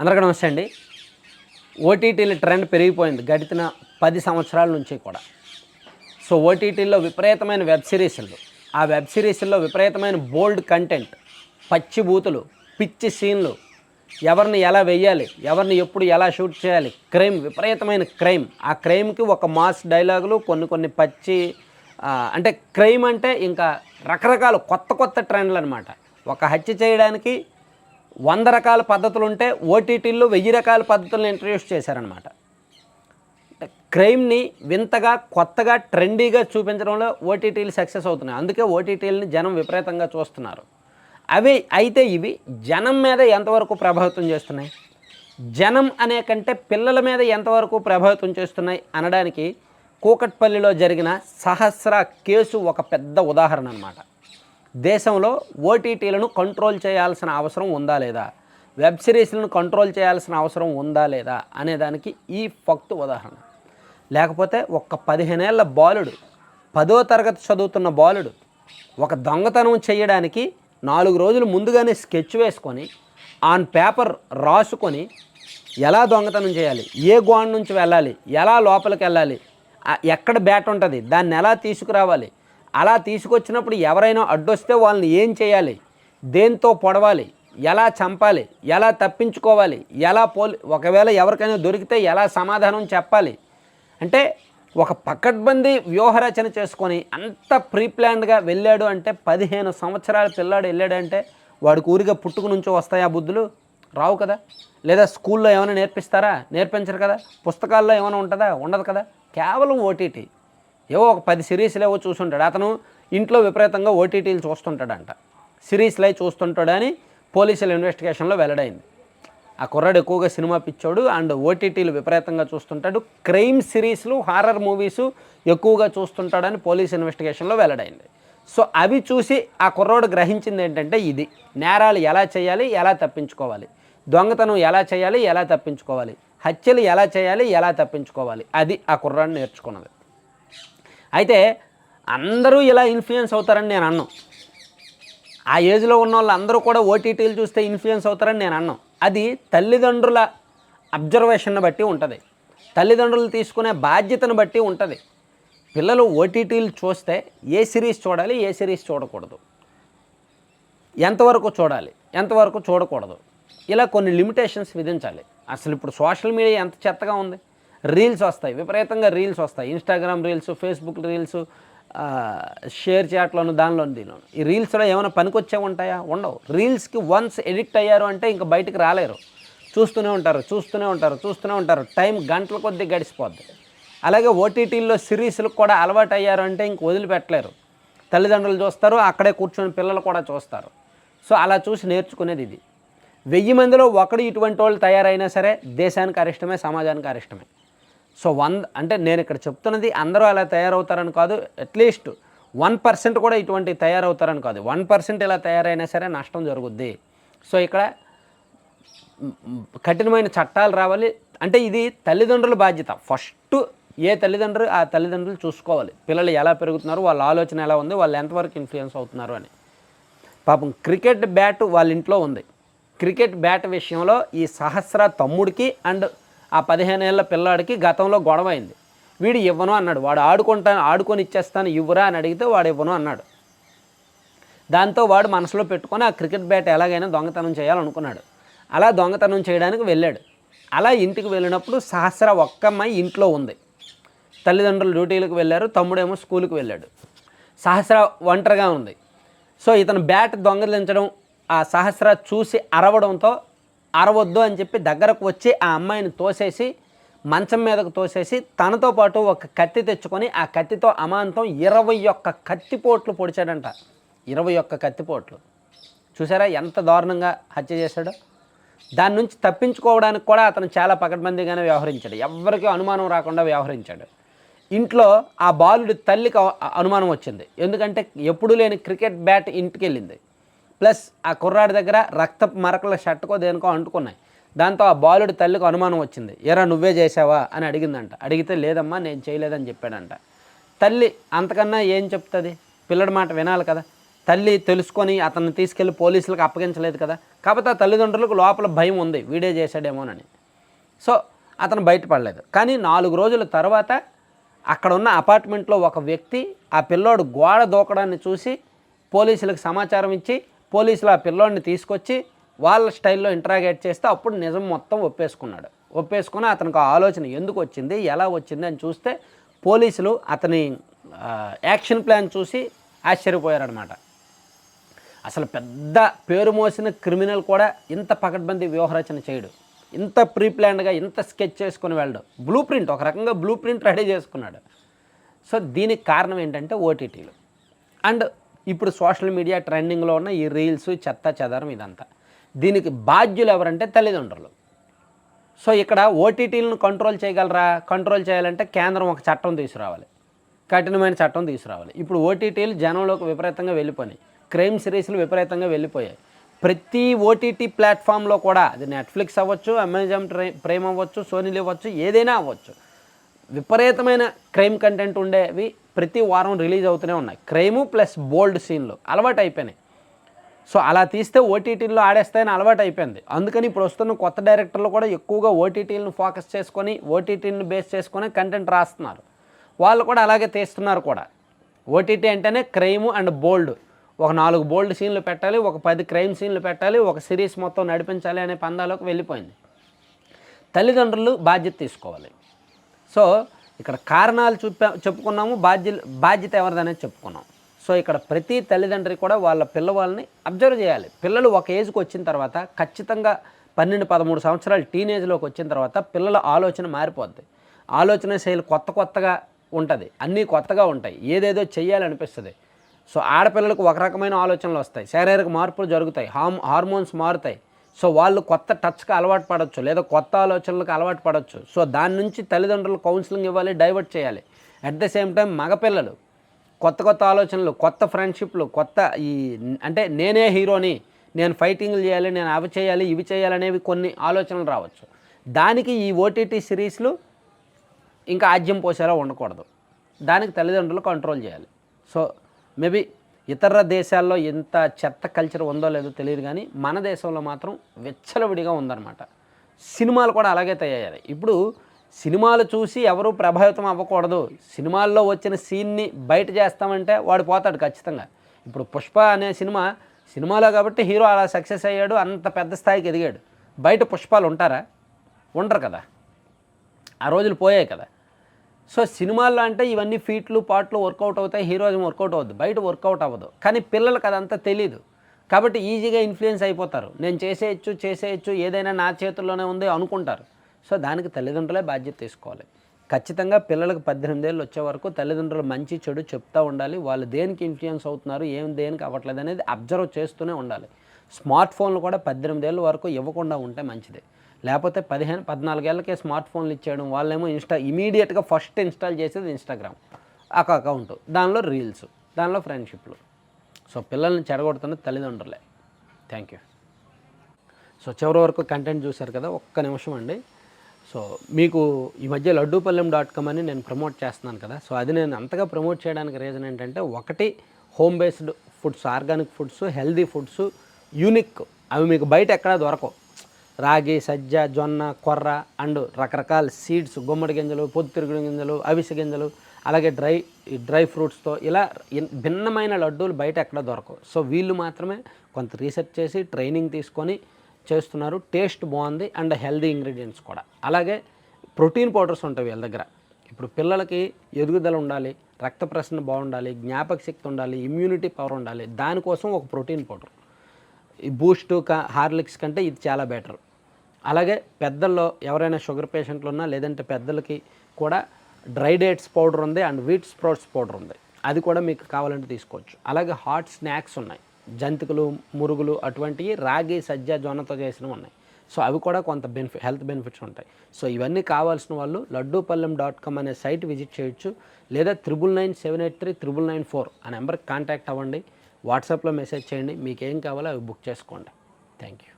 అందరికీ నమస్తే అండి. ఓటీటీల ట్రెండ్ పెరిగిపోయింది గడిచిన పది సంవత్సరాల నుంచి కూడా. సో ఓటీటీల్లో విపరీతమైన వెబ్ సిరీస్లు. ఆ వెబ్ సిరీస్లో విపరీతమైన బోల్డ్ కంటెంట్ పచ్చి బూతులు పిచ్చి సీన్లు ఎవరిని ఎలా వెయ్యాలి ఎవరిని ఎప్పుడు ఎలా షూట్ చేయాలి క్రైమ్ విపరీతమైన క్రైమ్. ఆ క్రైమ్కి ఒక మాస్ డైలాగులు కొన్ని కొన్ని పచ్చి అంటే క్రైమ్ అంటే ఇంకా రకరకాల కొత్త కొత్త ట్రెండ్లు అనమాట ఒక హత్య చేయడానికి వంద రకాల పద్ధతులు ఉంటే ఓటీటీల్లో వెయ్యి రకాల పద్ధతులను ఇంట్రడ్యూస్ చేశారనమాట అంటే క్రైమ్ని వింతగా కొత్తగా ట్రెండీగా చూపించడంలో ఓటీటీలు సక్సెస్ అవుతున్నాయి. అందుకే ఓటీటీలని జనం విపరీతంగా చూస్తున్నారు. అవి అయితే ఇవి జనం మీద ఎంతవరకు ప్రభావితం చేస్తున్నాయి? జనం అనే కంటే పిల్లల మీద ఎంతవరకు ప్రభావితం చేస్తున్నాయి అనడానికి కూకట్పల్లిలో జరిగిన సహస్ర కేసు ఒక పెద్ద ఉదాహరణ అనమాట దేశంలో ఓటీటీలను కంట్రోల్ చేయాల్సిన అవసరం ఉందా లేదా? వెబ్ సిరీస్లను కంట్రోల్ చేయాల్సిన అవసరం ఉందా లేదా అనేదానికి ఈ ఫక్తు ఉదాహరణ. లేకపోతే ఒక్క పదిహేనేళ్ళ బాలుడు పదో తరగతి చదువుతున్న బాలుడు ఒక దొంగతనం చేయడానికి నాలుగు రోజులు ముందుగానే స్కెచ్ వేసుకొని ఆన్ పేపర్ రాసుకొని ఎలా దొంగతనం చేయాలి? ఏ గోడ నుంచి వెళ్ళాలి? ఎలా లోపలికి వెళ్ళాలి? ఆ ఎక్కడ బ్యాట్ ఉంటుంది? దాన్ని ఎలా తీసుకురావాలి? అలా తీసుకొచ్చినప్పుడు ఎవరైనా అడ్డొస్తే వాళ్ళని ఏం చేయాలి? దేంతో పొడవాలి? ఎలా చంపాలి? ఎలా తప్పించుకోవాలి? ఎలా పోలి ఒకవేళ ఎవరికైనా దొరికితే ఎలా సమాధానం చెప్పాలి? అంటే ఒక పకడ్బందీ వ్యూహరచన చేసుకొని అంత ప్రీప్లాన్డ్గా వెళ్ళాడు అంటే పదిహేను సంవత్సరాల పిల్లాడు వెళ్ళాడంటే వాడికి ఊరిగా పుట్టుకు నుంచి ఆ బుద్ధులు? రావు కదా. లేదా స్కూల్లో ఏమైనా నేర్పిస్తారా? నేర్పించరు కదా. పుస్తకాల్లో ఏమైనా ఉంటుందా? ఉండదు కదా. కేవలం ఓటీటీ. ఏవో ఒక పది సిరీస్లు ఏవో చూస్తుంటాడు అతను ఇంట్లో విపరీతంగా ఓటీటీలు చూస్తుంటాడంట. సిరీస్లు అయి చూస్తుంటాడని పోలీసుల ఇన్వెస్టిగేషన్లో వెల్లడైంది. ఆ కుర్రాడు ఎక్కువగా సినిమా పిచ్చోడు అండ్ ఓటీటీలు విపరీతంగా చూస్తుంటాడు. క్రైమ్ సిరీస్లు హారర్ మూవీస్ ఎక్కువగా చూస్తుంటాడని పోలీస్ ఇన్వెస్టిగేషన్లో వెల్లడైంది. సో అవి చూసి ఆ కుర్రోడు గ్రహించింది ఏంటంటే ఇది. నేరాలు ఎలా చేయాలి ఎలా తప్పించుకోవాలి? దొంగతనం ఎలా చేయాలి ఎలా తప్పించుకోవాలి? హత్యలు ఎలా చేయాలి ఎలా తప్పించుకోవాలి? అది ఆ కుర్రాడు నేర్చుకున్నది. అయితే అందరూ ఇలా ఇన్ఫ్లుయెన్స్ అవుతారని నేను అన్నాను ఆ ఏజ్లో ఉన్న వాళ్ళు అందరూ కూడా ఓటీటీలు చూస్తే ఇన్ఫ్లుయెన్స్ అవుతారని నేను అన్నాను అది తల్లిదండ్రుల అబ్జర్వేషన్ని బట్టి ఉంటుంది. తల్లిదండ్రులు తీసుకునే బాధ్యతను బట్టి ఉంటుంది. పిల్లలు ఓటీటీలు చూస్తే ఏ సిరీస్ చూడాలి ఏ సిరీస్ చూడకూడదు. ఎంతవరకు చూడాలి ఎంతవరకు చూడకూడదు. ఇలా కొన్ని లిమిటేషన్స్ విధించాలి. అసలు ఇప్పుడు సోషల్ మీడియా ఎంత చెత్తగా ఉంది? రీల్స్ వస్తాయి విపరీతంగా రీల్స్ వస్తాయి. Instagram reels Facebook reels share చాట్లోను దానిలోను దీనిలోను. ఈ రీల్స్లో ఏమైనా పనికొచ్చే ఉంటాయా? ఉండవు. రీల్స్కి వన్స్ ఎడిక్ట్ అయ్యారు అంటే ఇంకా బయటికి రాలేరు. చూస్తూనే ఉంటారు చూస్తూనే ఉంటారు చూస్తూనే ఉంటారు. టైం గంటల కొద్దీ గడిచిపోద్ది. అలాగే ఓటీటీల్లో సిరీస్లకు కూడా అలవాటు అయ్యారు అంటే ఇంక వదిలిపెట్టలేరు. తల్లిదండ్రులు చూస్తారు అక్కడే కూర్చొని పిల్లలు కూడా చూస్తారు. సో అలా చూసి నేర్చుకునేది ఇది. వెయ్యి మందిలో ఒకడు ఇటువంటి వాళ్ళు తయారైనా సరే దేశానికి అరిష్టమే సమాజానికి అరిష్టమే. సో వంద అంటే నేను ఇక్కడ చెప్తున్నది అందరూ అలా తయారవుతారని కాదు అట్లీస్ట్ వన్ పర్సెంట్ కూడా ఇటువంటి తయారవుతారని కాదు. వన్ పర్సెంట్ ఇలా తయారైనా సరే నష్టం జరుగుద్ది. సో ఇక్కడ కఠినమైన చట్టాలు రావాలి. అంటే ఇది తల్లిదండ్రుల బాధ్యత. ఫస్ట్ ఏ తల్లిదండ్రులు ఆ తల్లిదండ్రులు చూసుకోవాలి. పిల్లలు ఎలా పెరుగుతున్నారు వాళ్ళ ఆలోచన ఎలా ఉంది వాళ్ళు ఎంతవరకు ఇన్ఫ్లుయెన్స్ అవుతున్నారు అని. పాపం క్రికెట్ బ్యాట్ వాళ్ళ ఇంట్లో ఉంది. క్రికెట్ బ్యాట్ విషయంలో ఈ సహస్ర తమ్ముడికి అండ్ ఆ పదిహేను ఏళ్ళ పిల్లాడికి గతంలో గొడవ అయింది వీడు ఇవ్వను అన్నాడు. వాడు ఆడుకుంటాను ఆడుకొని ఇచ్చేస్తాను ఇవ్వరా అని అడిగితే వాడు ఇవ్వను అన్నాడు. దాంతో వాడు మనసులో పెట్టుకొని ఆ క్రికెట్ బ్యాట్ ఎలాగైనా దొంగతనం చేయాలనుకున్నాడు. అలా దొంగతనం చేయడానికి వెళ్ళాడు. అలా ఇంటికి వెళ్ళినప్పుడు సహస్ర ఒక్కమ్మాయి ఇంట్లో ఉంది. తల్లిదండ్రులు డ్యూటీలకు వెళ్ళారు తమ్ముడేమో స్కూల్కి వెళ్ళాడు. సహస్ర ఒంటరిగా ఉంది. సో ఇతను బ్యాట్ దొంగలించడం ఆ సహస్ర చూసి అరవడంతో అరవద్దు అని చెప్పి దగ్గరకు వచ్చి ఆ అమ్మాయిని తోసేసి మంచం మీదకు తోసేసి తనతో పాటు ఒక కత్తి తెచ్చుకొని ఆ కత్తితో అమాంతం ఇరవై ఒక్క కత్తిపోట్లు పొడిచాడంట. ఇరవై ఒక్క కత్తిపోట్లు చూసారా ఎంత దారుణంగా హత్య చేశాడో? దాని నుంచి తప్పించుకోవడానికి కూడా అతను చాలా పకడ్బందీగానే వ్యవహరించాడు. ఎవరికి అనుమానం రాకుండా వ్యవహరించాడు. ఇంట్లో ఆ బాలుడి తల్లికి అనుమానం వచ్చింది. ఎందుకంటే ఎప్పుడు లేని క్రికెట్ బ్యాట్ ఇంటికి వెళ్ళింది ప్లస్ ఆ కుర్రాడి దగ్గర రక్త మరకల షర్టుకో దేనికో అంటుకున్నాయి. దాంతో ఆ బాలుడి తల్లికి అనుమానం వచ్చింది. ఎరా నువ్వే చేసావా అని అడిగిందంట. అడిగితే లేదమ్మా నేను చేయలేదని చెప్పాడంట. తల్లి అంతకన్నా ఏం చెప్తుంది? పిల్లడి మాట వినాలి కదా. తల్లి తెలుసుకొని అతన్ని తీసుకెళ్ళి పోలీసులకు అప్పగించలేదు కదా. కాకపోతే ఆ తల్లిదండ్రులకు లోపల భయం ఉంది. వీడే చేశాడేమోనని. సో అతను బయటపడలేదు. కానీ నాలుగు రోజుల తర్వాత అక్కడ ఉన్న అపార్ట్మెంట్లో ఒక వ్యక్తి ఆ పిల్లోడు గోడ దూకడాన్ని చూసి పోలీసులకు సమాచారం ఇచ్చి పోలీసులు ఆ పిల్లోడిని తీసుకొచ్చి వాళ్ళ స్టైల్లో ఇంటరాగేట్ చేస్తే అప్పుడు నిజం మొత్తం ఒప్పేసుకున్నాడు. ఒప్పేసుకుని అతనికి ఆ ఆలోచన ఎందుకు వచ్చింది ఎలా వచ్చింది అని చూస్తే పోలీసులు అతని యాక్షన్ ప్లాన్ చూసి ఆశ్చర్యపోయారనమాట అసలు పెద్ద పేరు మోసిన క్రిమినల్ కూడా ఇంత పకడ్బందీ వ్యూహరచన చేయడు. ఇంత ప్రీ ప్లాన్డ్గా ఇంత స్కెచ్ చేసుకుని వెళ్ళడు. బ్లూ ప్రింట్ ఒక రకంగా బ్లూ ప్రింట్ రెడీ చేసుకున్నాడు. సో దీనికి కారణం ఏంటంటే ఓటీటీలు అండ్ ఇప్పుడు సోషల్ మీడియా ట్రెండింగ్లో ఉన్న ఈ రీల్స్ చెత్త చెదారం ఇదంతా. దీనికి బాధ్యులు ఎవరంటే తల్లిదండ్రులు. సో ఇక్కడ ఓటీటీలను కంట్రోల్ చేయగలరా? కంట్రోల్ చేయాలంటే కేంద్రం ఒక చట్టం తీసుకురావాలి. కఠినమైన చట్టం తీసుకురావాలి. ఇప్పుడు ఓటీటీలు జనంలోకి విపరీతంగా వెళ్ళిపోయినాయి. క్రైమ్ సిరీస్లు విపరీతంగా వెళ్ళిపోయాయి. ప్రతి ఓటీటీ ప్లాట్ఫామ్లో కూడా అది నెట్ఫ్లిక్స్ అవ్వచ్చు అమెజాన్ ట్రై- ప్రైమ్ అవ్వచ్చు సోనీలు అవ్వచ్చు ఏదైనా అవ్వచ్చు. విపరీతమైన క్రైమ్ కంటెంట్ ఉండేవి ప్రతి వారం రిలీజ్ అవుతూనే ఉన్నాయి. క్రైము ప్లస్ బోల్డ్ సీన్లు అలవాటు అయిపోయినాయి. సో అలా తీస్తే ఓటీటీల్లో ఆడేస్తాయని అలవాటు అయిపోయింది. అందుకని ఇప్పుడు వస్తున్న కొత్త డైరెక్టర్లు కూడా ఎక్కువగా ఓటీటీలను ఫోకస్ చేసుకొని ఓటీటీని బేస్ చేసుకొని కంటెంట్ రాస్తున్నారు. వాళ్ళు కూడా అలాగే తీస్తున్నారు కూడా. ఓటీటీ అంటేనే క్రైమ్ అండ్ బోల్డ్. ఒక నాలుగు బోల్డ్ సీన్లు పెట్టాలి ఒక పది క్రైమ్ సీన్లు పెట్టాలి ఒక సిరీస్ మొత్తం నడిపించాలి అనే పందాలోకి వెళ్ళిపోయింది. తల్లిదండ్రులు బాధ్యత తీసుకోవాలి. సో ఇక్కడ కారణాలు చూపా చెప్పుకున్నాము బాధ్య బాధ్యత ఎవరిదనేది చెప్పుకున్నాం. సో ఇక్కడ ప్రతి తల్లిదండ్రి కూడా వాళ్ళ పిల్లవాళ్ళని అబ్జర్వ్ చేయాలి. పిల్లలు ఒక ఏజ్కి వచ్చిన తర్వాత ఖచ్చితంగా పన్నెండు పదమూడు సంవత్సరాలు టీనేజ్లోకి వచ్చిన తర్వాత పిల్లల ఆలోచన మారిపోద్ది. ఆలోచన శైలి కొత్త కొత్తగా ఉంటుంది. అన్నీ కొత్తగా ఉంటాయి. ఏదేదో చేయాలనిపిస్తుంది సో ఆడపిల్లలకు ఒక రకమైన ఆలోచనలు వస్తాయి. శారీరక మార్పులు జరుగుతాయి. హార్మ్ హార్మోన్స్ మారుతాయి. సో వాళ్ళు కొత్త టచ్కి అలవాటు పడవచ్చు లేదా కొత్త ఆలోచనలకు అలవాటు పడవచ్చు సో దాని నుంచి తల్లిదండ్రులు కౌన్సిలింగ్ ఇవ్వాలి డైవర్ట్ చేయాలి. అట్ ద సేమ్ టైం మగపిల్లలు కొత్త కొత్త ఆలోచనలు కొత్త ఫ్రెండ్షిప్లు కొత్త ఈ అంటే నేనే హీరోని నేను ఫైటింగ్లు చేయాలి నేను అవి చేయాలి ఇవి చేయాలి అనేవి కొన్ని ఆలోచనలు రావచ్చు. దానికి ఈ ఓటీటీ సిరీస్లు ఇంకా ఆజ్యం పోసేలా ఉండకూడదు. దానికి తల్లిదండ్రులు కంట్రోల్ చేయాలి. సో మేబీ ఇతర దేశాల్లో ఎంత చెత్త కల్చర్ ఉందో లేదో తెలియదు కానీ మన దేశంలో మాత్రం విచ్చలవిడిగా ఉందన్నమాట. సినిమాలు కూడా అలాగే తయారయ్యాయి. ఇప్పుడు సినిమాలు చూసి ఎవరు ప్రభావితం అవ్వకూడదు. సినిమాల్లో వచ్చిన సీన్ని బయట చేస్తామంటే వాడు పోతాడు ఖచ్చితంగా. ఇప్పుడు పుష్ప అనే సినిమా సినిమాలో కాబట్టి హీరో అలా సక్సెస్ అయ్యాడు అంత పెద్ద స్థాయికి ఎదిగాడు. బయట పుష్పాలు ఉంటారా? ఉండరు కదా. ఆ రోజులు పోయాయి కదా. సో సినిమాల్లో అంటే ఇవన్నీ ఫీట్లు పాటలు వర్కౌట్ అవుతాయి హీరోయిజం వర్కౌట్ అవ్వదు. బయట వర్కౌట్ అవ్వదు. కానీ పిల్లలకు అదంతా తెలియదు కాబట్టి ఈజీగా ఇన్ఫ్లుయెన్స్ అయిపోతారు. నేను చేసేయచ్చు చేసేయచ్చు ఏదైనా నా చేతుల్లోనే ఉంది అనుకుంటారు. సో దానికి తల్లిదండ్రులే బాధ్యత తీసుకోవాలి. ఖచ్చితంగా పిల్లలకు పద్దెనిమిది ఏళ్ళు వచ్చే వరకు తల్లిదండ్రులు మంచి చెడు చెప్తూ ఉండాలి. వాళ్ళు దేనికి ఇన్ఫ్లుయెన్స్ అవుతున్నారు ఏం దేనికి అవ్వట్లేదు అనేది అబ్జర్వ్ చేస్తూనే ఉండాలి. స్మార్ట్ ఫోన్లు కూడా పద్దెనిమిది ఏళ్ళ వరకు ఇవ్వకుండా ఉంటే మంచిది. లేకపోతే పదిహేను పద్నాలుగేళ్ళకే స్మార్ట్ ఫోన్లు ఇచ్చేయడం వాళ్ళేమో ఇన్స్టా ఇమీడియట్గా ఫస్ట్ ఇన్స్టాల్ చేసేది ఇన్స్టాగ్రామ్ ఒక అకౌంట్. దానిలో రీల్స్ దానిలో ఫ్రెండ్షిప్లు. సో పిల్లల్ని చెడగొడుతున్న తల్లిదండ్రులే. Thank you. సో చివరి వరకు కంటెంట్ చూశారు కదా ఒక్క నిమిషం అండి. సో మీకు ఈ మధ్య లడ్డూపల్లెం డాట్ కామ్ అని నేను ప్రమోట్ చేస్తున్నాను కదా సో అది నేను అంతగా ప్రమోట్ చేయడానికి రీజన్ ఏంటంటే ఒకటి home based foods organic foods healthy foods unique అవి మీకు బయట ఎక్కడా దొరకవు. రాగి సజ్జ జొన్న కొర్ర అండ్ రకరకాల సీడ్స్ గుమ్మడి గింజలు పొద్దుతిరుగుడు గింజలు అవిసె గింజలు అలాగే డ్రై డ్రై ఫ్రూట్స్తో ఇలా భిన్నమైన లడ్డూలు బయట ఎక్కడ దొరకవు. సో వీళ్ళు మాత్రమే కొంత రీసెర్చ్ చేసి ట్రైనింగ్ తీసుకొని చేస్తున్నారు. టేస్ట్ బాగుంది అండ్ హెల్దీ ఇంగ్రీడియంట్స్ కూడా. అలాగే ప్రోటీన్ పౌడర్స్ ఉంటాయి వీళ్ళ దగ్గర. ఇప్పుడు పిల్లలకి ఎదుగుదల ఉండాలి రక్త ప్రసరణ బాగుండాలి జ్ఞాపక శక్తి ఉండాలి ఇమ్యూనిటీ పవర్ ఉండాలి. దానికోసం ఒక ప్రోటీన్ పౌడర్. ఈ బూస్ట్ కా హార్లిక్స్ కంటే ఇది చాలా బెటర్. అలాగే పెద్దల్లో ఎవరైనా షుగర్ పేషెంట్లు ఉన్నా లేదంటే పెద్దలకి కూడా డ్రై డేట్స్ పౌడర్ ఉంది అండ్ వీట్ స్ప్రౌట్స్ పౌడర్ ఉంది. అది కూడా మీకు కావాలంటే తీసుకోవచ్చు. అలాగే హాట్ స్నాక్స్ ఉన్నాయి. జంతికలు మురుగులు అటువంటివి రాగి సజ్జ జొన్నతో చేసినవి ఉన్నాయి. సో అవి కూడా కొంత బెనిఫిట్ హెల్త్ బెనిఫిట్స్ ఉంటాయి. సో ఇవన్నీ కావాల్సిన వాళ్ళు లడ్డూపల్లెం డాట్ కామ్ అనే సైట్ విజిట్ చేయొచ్చు. లేదా triple nine seven eight three triple nine four ఆ నెంబర్కి కాంటాక్ట్ అవ్వండి. వాట్సాప్లో మెసేజ్ చేయండి. మీకు ఏం కావాలో అవి బుక్ చేసుకోండి. Thank you.